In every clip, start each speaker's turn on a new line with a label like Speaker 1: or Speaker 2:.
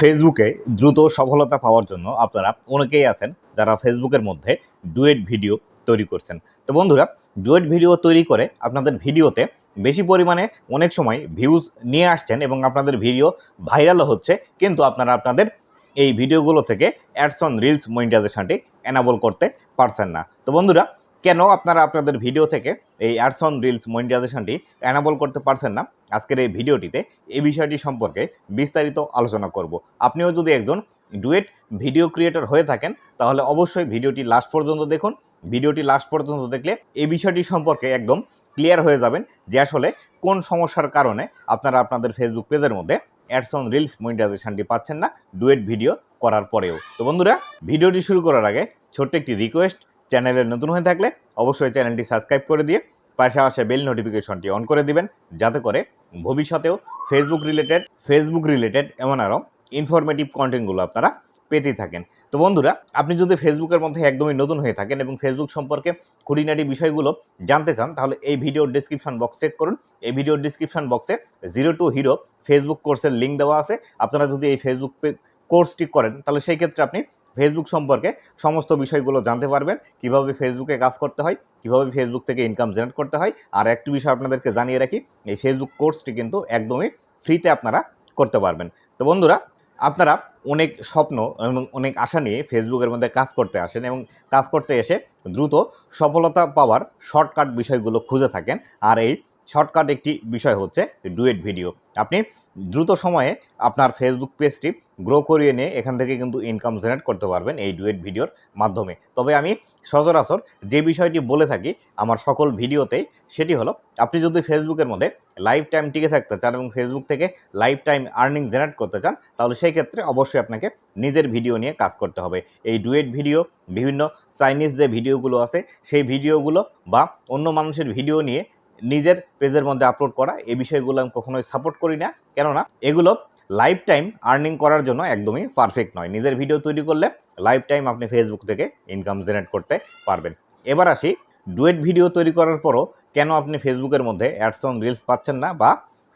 Speaker 1: ফেসবুকে দ্রুত সফলতা পাওয়ার জন্য আপনারা অনেকেই আছেন যারা ফেসবুকের মধ্যে ডুয়েট ভিডিও তৈরি করছেন। তো বন্ধুরা, ডুয়েট ভিডিও তৈরি করে আপনাদের ভিডিওতে বেশি পরিমাণে অনেক সময় ভিউজ নিয়ে আসছেন এবং আপনাদের ভিডিও ভাইরালও হচ্ছে, কিন্তু আপনারা আপনাদের এই ভিডিওগুলো থেকে অ্যাডস অন রিলস মনিটাইজেশনটি এনাবল করতে পারছেন না। তো বন্ধুরা কেন আপনারা আপনাদের ভিডিও থেকে এই অ্যাডস অন রিলস মনিটাইজেশনটি অ্যানাবল করতে পারছেন না? আজকের এই ভিডিওটিতে এই বিষয়টি সম্পর্কে বিস্তারিত আলোচনা করব। আপনিও যদি একজন ডুয়েট ভিডিও ক্রিয়েটর হয়ে থাকেন, তাহলে অবশ্যই ভিডিওটি লাস্ট পর্যন্ত দেখুন। ভিডিওটি লাস্ট পর্যন্ত দেখলে এই বিষয়টি সম্পর্কে একদম ক্লিয়ার হয়ে যাবেন যে আসলে কোন সমস্যার কারণে আপনারা আপনাদের ফেসবুক পেজের মধ্যে অ্যাডস অন রিলস মনিটাইজেশনটি পাচ্ছেন না, ডুয়েট ভিডিও করার পরেও। তো বন্ধুরা ভিডিওটি শুরু করার আগে ছোট্ট একটি রিকোয়েস্ট চ্যানেলে নতুন হয়ে থাকলে অবশ্যই চ্যানেলটি সাবস্ক্রাইব করে দিয়ে পাশে আসে বেল নোটিফিকেশনটি অন করে দিবেন, যাতে করে ভবিষ্যতেও ফেসবুক রিলেটেড ফেসবুক রিলেটেড এমন আরও ইনফরমেটিভ কন্টেন্টগুলো আপনারা পেতেই থাকেন। তো বন্ধুরা, আপনি যদি ফেসবুকের মধ্যে একদমই নতুন হয়ে থাকেন এবং ফেসবুক সম্পর্কে খুঁটিনাটি বিষয়গুলো জানতে চান, তাহলে এই ভিডিওর ডিসক্রিপশন বক্স চেক করুন। এই ভিডিওর ডিসক্রিপশন বক্সে জিরো টু হিরো ফেসবুক কোর্সের লিঙ্ক দেওয়া আছে। আপনারা যদি এই ফেসবুক কোর্সটি করেন, তাহলে সেই ক্ষেত্রে আপনি ফেসবুক সম্পর্কে সমস্ত বিষয়গুলো জানতে পারবেন, কীভাবে ফেসবুকে কাজ করতে হয়, কীভাবে ফেসবুক থেকে ইনকাম জেনারেট করতে হয়, আর একটি বিষয় আপনাদেরকে জানিয়ে রাখি, এই ফেসবুক কোর্সটি কিন্তু একদমই ফ্রিতে আপনারা করতে পারবেন। তো বন্ধুরা, আপনারা অনেক স্বপ্ন এবং অনেক আশা নিয়ে ফেসবুকের মধ্যে কাজ করতে আসেন এবং কাজ করতে এসে দ্রুত সফলতা পাওয়ার শর্টকাট বিষয়গুলো খুঁজে থাকেন, আর এই শর্টকাট একটি বিষয় হচ্ছে ডুয়েট ভিডিও। আপনি দ্রুত সময়ে আপনার ফেসবুক পেজটি গ্রো করিয়ে নিয়ে এখান থেকে কিন্তু ইনকাম জেনারেট করতে পারবেন এই ডুয়েট ভিডিওর মাধ্যমে। তবে আমি সচরাচর যে বিষয়টি বলে থাকি আমার সকল ভিডিওতেই, সেটি হলো আপনি যদি ফেসবুকের মধ্যে লাইফ টাইম টিকে থাকতে চান এবং ফেসবুক থেকে লাইফ টাইম আর্নিং জেনারেট করতে চান, তাহলে সেই ক্ষেত্রে অবশ্যই আপনাকে নিজের ভিডিও নিয়ে কাজ করতে হবে। এই ডুয়েট ভিডিও, বিভিন্ন চাইনিজ যে ভিডিওগুলো আছে, সেই ভিডিওগুলো বা অন্য মানুষের ভিডিও নিয়ে নিজের পেজের মধ্যে আপলোড করা, এই বিষয়গুলো আমি কখনোই সাপোর্ট করি না। কেননা, এগুলো লাইফ টাইম আর্নিং করার জন্য একদমই পারফেক্ট নয়। নিজের ভিডিও তৈরি করলে লাইফ টাইম আপনি ফেসবুক থেকে ইনকাম জেনারেট করতে পারবেন। এবার আসি ডুয়েট ভিডিও তৈরি করার পরও কেন আপনি ফেসবুকের মধ্যে অ্যাডস অন রিলস পাচ্ছেন না বা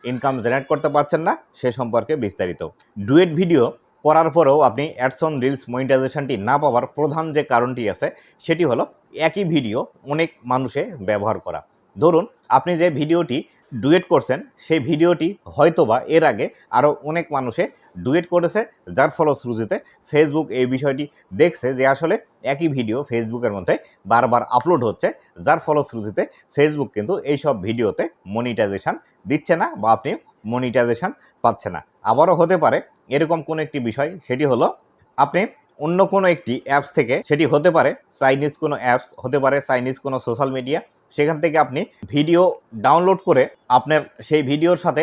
Speaker 1: ইনকাম জেনারেট করতে পারছেন না, সে সম্পর্কে বিস্তারিত। ডুয়েট ভিডিও করার পরেও আপনি অ্যাডস অন রিলস মনিটাইজেশনটি না পাওয়ার প্রধান যে কারণটি আছে, সেটি হলো একই ভিডিও অনেক মানুষে ব্যবহার করা। ধরুন আপনি যে ভিডিওটি ডুয়েট করছেন, সেই ভিডিওটি হয়তোবা এর আগে আরও অনেক মানুষে ডুয়েট করেছে, যার ফলশ্রুতিতে ফেসবুক এই বিষয়টি দেখছে যে আসলে একই ভিডিও ফেসবুকের মধ্যে বারবার আপলোড হচ্ছে, যার ফলশ্রুতিতে ফেসবুক কিন্তু এই সব ভিডিওতে মনিটাইজেশন দিচ্ছে না বা আপনি মনিটাইজেশন পাচ্ছে না। আবারও হতে পারে এরকম কোনো একটি বিষয়, সেটি হলো আপনি অন্য কোনো একটি অ্যাপস থেকে, সেটি হতে পারে চাইনিজ কোনো অ্যাপস হতে পারে চাইনিজ কোনো সোশ্যাল মিডিয়া সেখান থেকে আপনি ভিডিও ডাউনলোড করে আপনার সেই ভিডিওর সাথে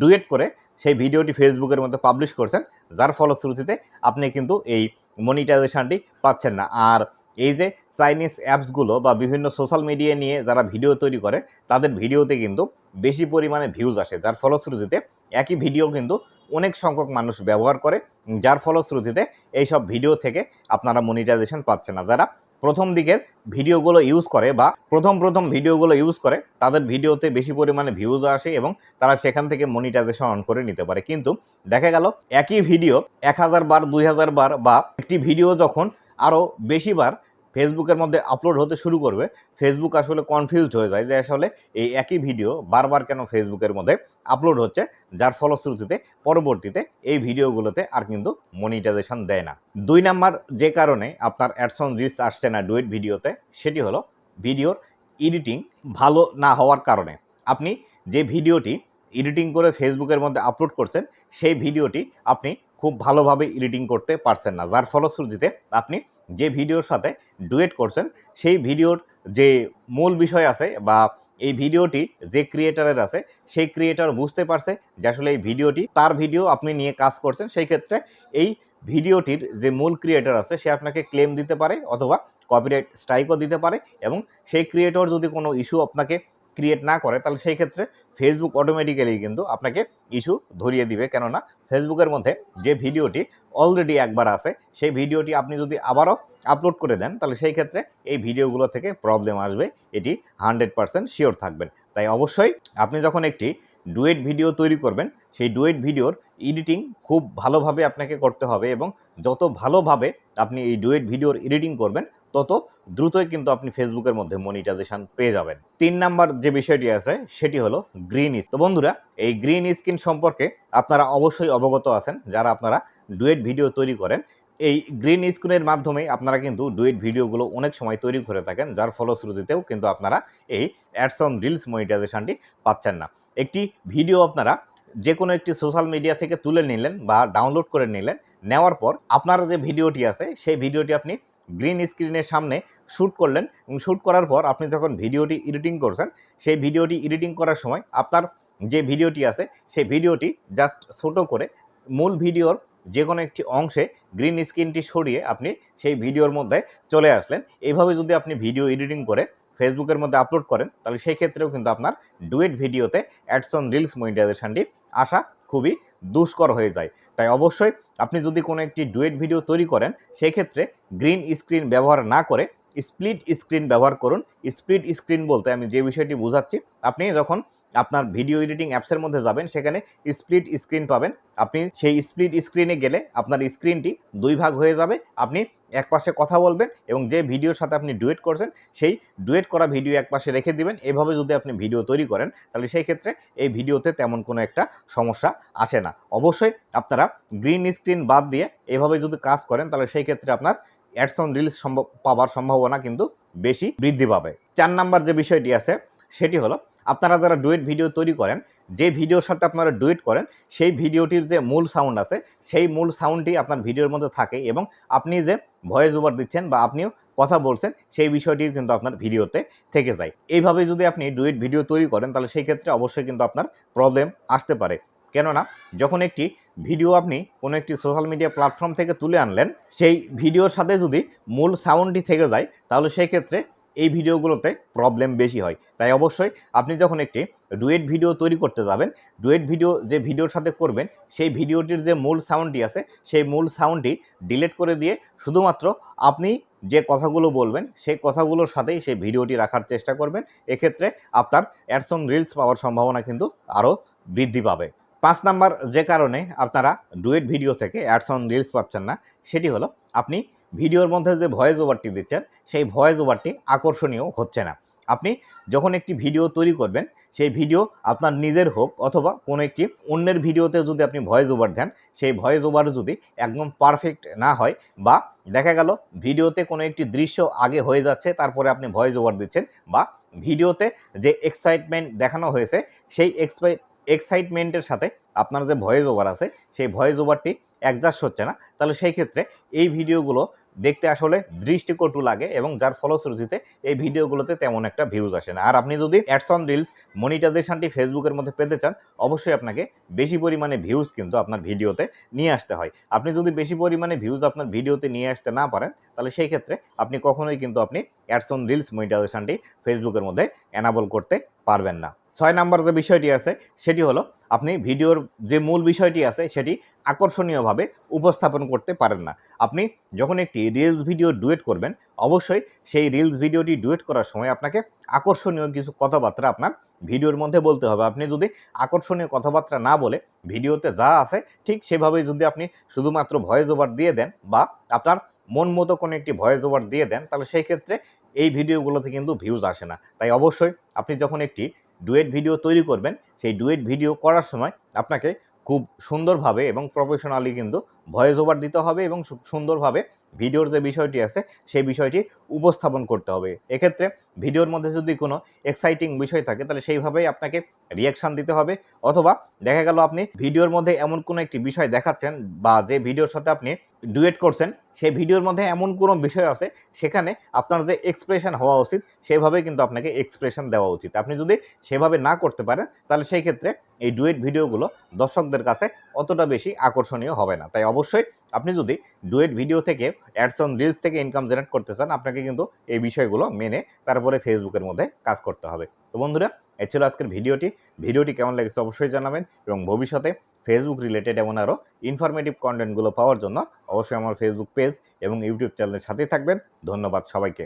Speaker 1: ডুয়েট করে সেই ভিডিওটি ফেসবুকের মধ্যে পাবলিশ করছেন, যার ফলশ্রুতিতে আপনি কিন্তু এই মনিটাইজেশনটি পাচ্ছেন না। আর এই যে চাইনিজ অ্যাপসগুলো বা বিভিন্ন সোশ্যাল মিডিয়া নিয়ে যারা ভিডিও তৈরি করে, তাদের ভিডিওতে কিন্তু বেশি পরিমাণে ভিউজ আসে, যার ফলশ্রুতিতে একই ভিডিও কিন্তু অনেক সংখ্যক মানুষ ব্যবহার করে, যার ফলশ্রুতিতে এইসব ভিডিও থেকে আপনারা মনিটাইজেশন পাচ্ছেন না। যারা প্রথম দিকের ভিডিওগুলো ইউজ করে বা প্রথম প্রথম ভিডিওগুলো ইউজ করে, তাদের ভিডিওতে বেশি পরিমাণে ভিউজ আসে এবং তারা সেখান থেকে মনিটাইজেশন অন করে নিতে পারে। কিন্তু দেখা গেল একই ভিডিও এক হাজার বার, দুই হাজার বার বা একটি ভিডিও যখন আরও বেশিবার ফেসবুকের মধ্যে আপলোড হতে শুরু করবে ফেসবুক আসলে কনফিউজড হয়ে যায় যে আসলে এই একই ভিডিও বারবার কেন ফেসবুকের মধ্যে আপলোড হচ্ছে, যার ফলশ্রুতিতে পরবর্তীতে এই ভিডিওগুলোতে আর কিন্তু মনিটাইজেশন দেয় না। দুই নাম্বার যে কারণে আপনার অ্যাডসন রিচ আসছে না ডুয়েট ভিডিওতে সেটি হলো ভিডিওর এডিটিং ভালো না হওয়ার কারণে। আপনি যে ভিডিওটি এডিটিং করে ফেসবুকের মধ্যে আপলোড করছেন, সেই ভিডিওটি আপনি খুব ভালোভাবে এডিটিং করতে পারছেন না। যার ফলশ্রুতিতে আপনি যে ভিডিওর সাথে ডুয়েট করছেন, সেই ভিডিওর যে মূল বিষয় আছে বা এই ভিডিওটি যে ক্রিয়েটারের আছে, সেই ক্রিয়েটার বুঝতে পারছে যে আসলে এই ভিডিওটি, তার ভিডিও আপনি নিয়ে কাজ করছেন। সেই ক্ষেত্রে এই ভিডিওটির যে মূল ক্রিয়েটর আছে, সে আপনাকে ক্লেম দিতে পারে অথবা কপিরাইট স্ট্রাইকও দিতে পারে এবং সেই ক্রিয়েটর যদি কোনো ইস্যু আপনাকে ক্রিয়েট না করে, তাহলে সেই ক্ষেত্রে ফেসবুক অটোমেটিক্যালি কিন্তু আপনাকে ইস্যু ধরিয়ে দিবে। কেননা ফেসবুকের মধ্যে যে ভিডিওটি অলরেডি একবার আছে, সেই ভিডিওটি আপনি যদি আবারও আপলোড করে দেন, তাহলে সেই ক্ষেত্রে এই ভিডিওগুলো থেকে প্রবলেম আসবে, এটি হান্ড্রেড পারসেন্ট শিওর থাকবেন তাই অবশ্যই আপনি যখন একটি ডুয়েট ভিডিও তৈরি করবেন, সেই ডুয়েট ভিডিওর এডিটিং খুব ভালোভাবে আপনাকে করতে হবে এবং যত ভালোভাবে আপনি এই ডুয়েট ভিডিওর এডিটিং করবেন তত দ্রুতই কিন্তু আপনি ফেসবুকের মধ্যে মনিটাইজেশন পেয়ে যাবেন। তিন নাম্বার যে বিষয়টি আছে, সেটি হলো গ্রিন তো বন্ধুরা, এই গ্রিন স্ক্রিন সম্পর্কে আপনারা অবশ্যই অবগত আছেন। যারা আপনারা ডুয়েট ভিডিও তৈরি করেন, এই গ্রিন স্ক্রিনের মাধ্যমে আপনারা কিন্তু ডুয়েট ভিডিওগুলো অনেক সময় তৈরি করে থাকেন, যার ফলশ্রুতিতেও কিন্তু আপনারা এই অ্যাডস অন রিলস মনিটাইজেশনটি পাচ্ছেন না। একটি ভিডিও আপনারা যে কোনো একটি সোশ্যাল মিডিয়া থেকে তুলে নিলেন বা ডাউনলোড করে নিলেন, নেওয়ার পর আপনার যে ভিডিওটি আছে, সেই ভিডিওটি আপনি গ্রিন স্ক্রিনের সামনে শ্যুট করলেন। এবং শ্যুট করার পর আপনি যখন ভিডিওটি এডিটিং করছেন, সেই ভিডিওটি এডিটিং করার সময় আপনার যে ভিডিওটি আছে, সেই ভিডিওটি জাস্ট ছোটো করে মূল ভিডিওর যে কোনো একটি অংশে গ্রিন স্ক্রিনটি সরিয়ে আপনি সেই ভিডিওর মধ্যে চলে আসলেন। এইভাবে যদি আপনি ভিডিও এডিটিং করে ফেসবুকের মধ্যে আপলোড করেন, তাহলে সেই ক্ষেত্রেও কিন্তু আপনার ডুয়েট ভিডিওতে অ্যাডসন রিলস মনিটাইজেশনটি আসা খুবই দুষ্কর হয়ে যায়। তাই অবশ্যই আপনি যদি কোনো একটি ডুয়েট ভিডিও তৈরি করেন, সেক্ষেত্রে গ্রিন স্ক্রিন ব্যবহার না করে স্প্লিট স্ক্রিন ব্যবহার করুন। স্প্লিট স্ক্রিন বলতে আমি যে বিষয়টি বোঝাচ্ছি, আপনি যখন আপনার ভিডিও এডিটিং অ্যাপসের মধ্যে যাবেন, সেখানে স্প্লিট স্ক্রিন পাবেন। আপনি সেই স্প্লিট স্ক্রিনে গেলে আপনার স্ক্রিনটি দুই ভাগ হয়ে যাবে। আপনি এক পাশে কথা বলবেন এবং যে ভিডিওর সাথে আপনি ডুয়েট করছেন, সেই ডুয়েট করা ভিডিও এক পাশে রেখে দিবেন। এভাবে যদি আপনি ভিডিও তৈরি করেন, তাহলে সেই ক্ষেত্রে এই ভিডিওতে তেমন কোনো একটা সমস্যা আসে না। অবশ্যই আপনারা গ্রিন স্ক্রিন বাদ দিয়ে এভাবে যদি কাজ করেন, তাহলে সেই ক্ষেত্রে আপনার অ্যাডস অন রিলস সম্ভব পাওয়ার সম্ভাবনা কিন্তু বেশি বৃদ্ধি পাবে। চার নাম্বার যে বিষয়টি আছে, সেটি হলো, আপনারা যারা ডুয়েট ভিডিও তৈরি করেন, যে ভিডিওর সাথে আপনারা ডুয়েট করেন, সেই ভিডিওটির যে মূল সাউন্ড আছে, সেই মূল সাউন্ডটি আপনার ভিডিওর মধ্যে থাকে এবং আপনি যে ভয়েস ওভার দিচ্ছেন বা আপনিও কথা বলছেন, সেই বিষয়টিও কিন্তু আপনার ভিডিওতে থেকে যায়। এইভাবে যদি আপনি ডুয়েট ভিডিও তৈরি করেন, তাহলে সেই ক্ষেত্রে অবশ্যই কিন্তু আপনার প্রবলেম আসতে পারে। কেননা যখন একটি ভিডিও আপনি কোনো একটি সোশ্যাল মিডিয়া প্ল্যাটফর্ম থেকে তুলে আনলেন, সেই ভিডিওর সাথে যদি মূল সাউন্ডটি থেকে যায়, তাহলে সেই ক্ষেত্রে এই ভিডিওগুলোতে প্রবলেম বেশি হয়। তাই অবশ্যই আপনি যখন একটি ডুয়েট ভিডিও তৈরি করতে যাবেন, ডুয়েট ভিডিও যে ভিডিওর সাথে করবেন, সেই ভিডিওটির যে মূল সাউন্ডটি আছে, সেই মূল সাউন্ডটি ডিলিট করে দিয়ে শুধুমাত্র আপনি যে কথাগুলো বলবেন, সেই কথাগুলোর সাথেই সেই ভিডিওটি রাখার চেষ্টা করবেন। এক্ষেত্রে আপনার অ্যাডসন রিলস পাওয়ার সম্ভাবনা কিন্তু আরও বৃদ্ধি পাবে। পাঁচ নাম্বার যে কারণে আপনারা ডুয়েট ভিডিও থেকে অ্যাডস অন রিলস পাচ্ছেন না, সেটি হলো আপনি ভিডিওর মধ্যে যে ভয়েস ওভারটি দিচ্ছেন, সেই ভয়েস ওভারটি আকর্ষণীয় হচ্ছে না। আপনি যখন একটি ভিডিও তৈরি করবেন, সেই ভিডিও আপনার নিজের হোক অথবা কোনো একটি অন্যের ভিডিওতে যদি আপনি ভয়েস ওভার দেন, সেই ভয়েস ওভার যদি একদম পারফেক্ট না হয় বা দেখা গেল ভিডিওতে কোনো একটি দৃশ্য আগে হয়ে যাচ্ছে, তারপরে আপনি ভয়েস ওভার দিচ্ছেন বা ভিডিওতে যে এক্সাইটমেন্ট দেখানো হয়েছে, সেই এক্সপাই এক্সাইটমেন্টের সাথে আপনার যে ভয়েস ওভার আছে, সেই ভয়েস ওভারটি অ্যাডজাস্ট হচ্ছে না। তাহলে সেই ক্ষেত্রে এই ভিডিওগুলো দেখতে আসলে দৃষ্টিকটু লাগে এবং যার ফলশ্রুতিতে এই ভিডিওগুলোতে তেমন একটা ভিউজ আসে না। আর আপনি যদি অ্যাডস অন রিলস মনিটাইজেশনটি ফেসবুকের মধ্যে পেতে চান, অবশ্যই আপনাকে বেশি পরিমাণে ভিউজ কিন্তু আপনার ভিডিওতে নিয়ে আসতে হয়। আপনি যদি বেশি পরিমাণে ভিউজ আপনার ভিডিওতে নিয়ে আসতে না পারেন, তাহলে সেই ক্ষেত্রে আপনি কখনোই কিন্তু আপনি অ্যাডস অন রিলস মনিটাইজেশনটি ফেসবুকের মধ্যে অ্যানাবল করতে পারবেন না। ছয় নাম্বার যে বিষয়টি আছে, সেটি হলো আপনি ভিডিওর যে মূল বিষয়টি আছে, সেটি আকর্ষণীয়ভাবে উপস্থাপন করতে পারেন না। আপনি যখন একটি রিলস ভিডিও ডুয়েট করবেন, অবশ্যই সেই রিলস ভিডিওটি ডুয়েট করার সময় আপনাকে আকর্ষণীয় কিছু কথাবার্তা আপনার ভিডিওর মধ্যে বলতে হবে। আপনি যদি আকর্ষণীয় কথাবার্তা না বলে ভিডিওতে যা আছে, ঠিক সেভাবেই যদি আপনি শুধুমাত্র ভয়েস ওভার দিয়ে দেন বা আপনার মন মতো কোনো একটি ভয়েস ওভার দিয়ে দেন, তাহলে সেই ক্ষেত্রে এই ভিডিওগুলোতে কিন্তু ভিউজ আসে না। তাই অবশ্যই আপনি যখন একটি ডুয়েট ভিডিও তৈরি করবেন, সেই ডুয়েট ভিডিও করার সময় আপনাকে খুব সুন্দরভাবে এবং প্রফেশনালি কিন্তু ভয়েস ওভার দিতে হবে এবং সুন্দরভাবে ভিডিওর যে বিষয়টি আছে, সেই বিষয়টি উপস্থাপন করতে হবে। এক্ষেত্রে ভিডিওর মধ্যে যদি কোনো এক্সাইটিং বিষয় থাকে, তাহলে সেইভাবেই আপনাকে রিয়াকশান দিতে হবে। অথবা দেখা গেল আপনি ভিডিওর মধ্যে এমন কোনো একটি বিষয় দেখাচ্ছেন বা যে ভিডিওর সাথে আপনি ডুয়েট করছেন, সেই ভিডিওর মধ্যে এমন কোনো বিষয় আছে, সেখানে আপনার যে এক্সপ্রেশন হওয়া উচিত সেভাবে কিন্তু আপনাকে এক্সপ্রেশন দেওয়া উচিত। আপনি যদি সেভাবে না করতে পারেন, তাহলে সেই ক্ষেত্রে এই ডুয়েট ভিডিওগুলো দর্শকদের কাছে অতটা বেশি আকর্ষণীয় হবে না। তাই অবশ্যই আপনি যদি ডুয়েট ভিডিও থেকে অ্যাডস অন রিলস থেকে ইনকাম জেনারেট করতে চান, আপনাকে কিন্তু এই বিষয়গুলো মেনে তারপরে ফেসবুকের মধ্যে কাজ করতে হবে। তো বন্ধুরা এ ছিল আজকের ভিডিওটি। ভিডিওটি কেমন লেগেছে অবশ্যই জানাবেন এবং ভবিষ্যতে ফেসবুক রিলেটেড এমন আরও ইনফরমেটিভ কন্টেন্টগুলো পাওয়ার জন্য অবশ্যই আমার ফেসবুক পেজ এবং ইউটিউব চ্যানেলের সাথেই থাকবেন। ধন্যবাদ সবাইকে।